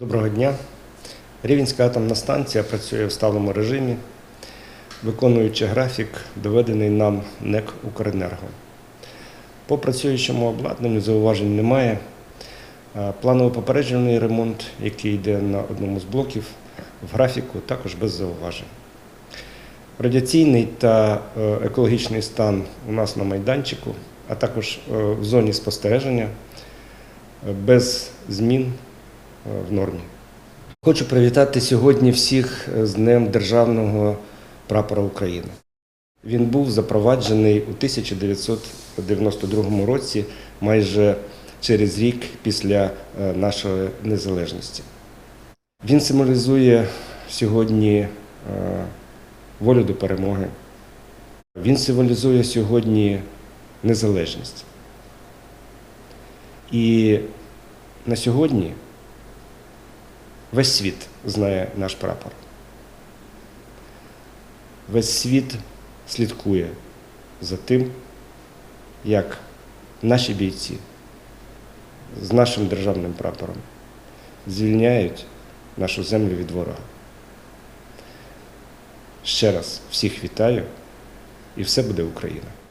Доброго дня. Рівненська атомна станція працює в сталому режимі, виконуючи графік, доведений нам НЕК Укренерго. По працюючому обладнанню зауважень немає. Планово-попереджений ремонт, який йде на одному з блоків, в графіку також без зауважень. Радіаційний та е, екологічний стан у нас на майданчику, а також е, в зоні спостереження е, без змін е, в нормі. Хочу привітати сьогодні всіх з Днем Державного прапора України. Він був запроваджений у 1992 році, майже через рік після е, нашої незалежності. Він символізує сьогодні е, волю до перемоги. Він символізує сьогодні незалежність. І на сьогодні весь світ знає наш прапор. Весь світ слідкує за тим, як наші бійці з нашим державним прапором звільняють нашу землю від ворога. Ще раз всіх вітаю і все буде Україна!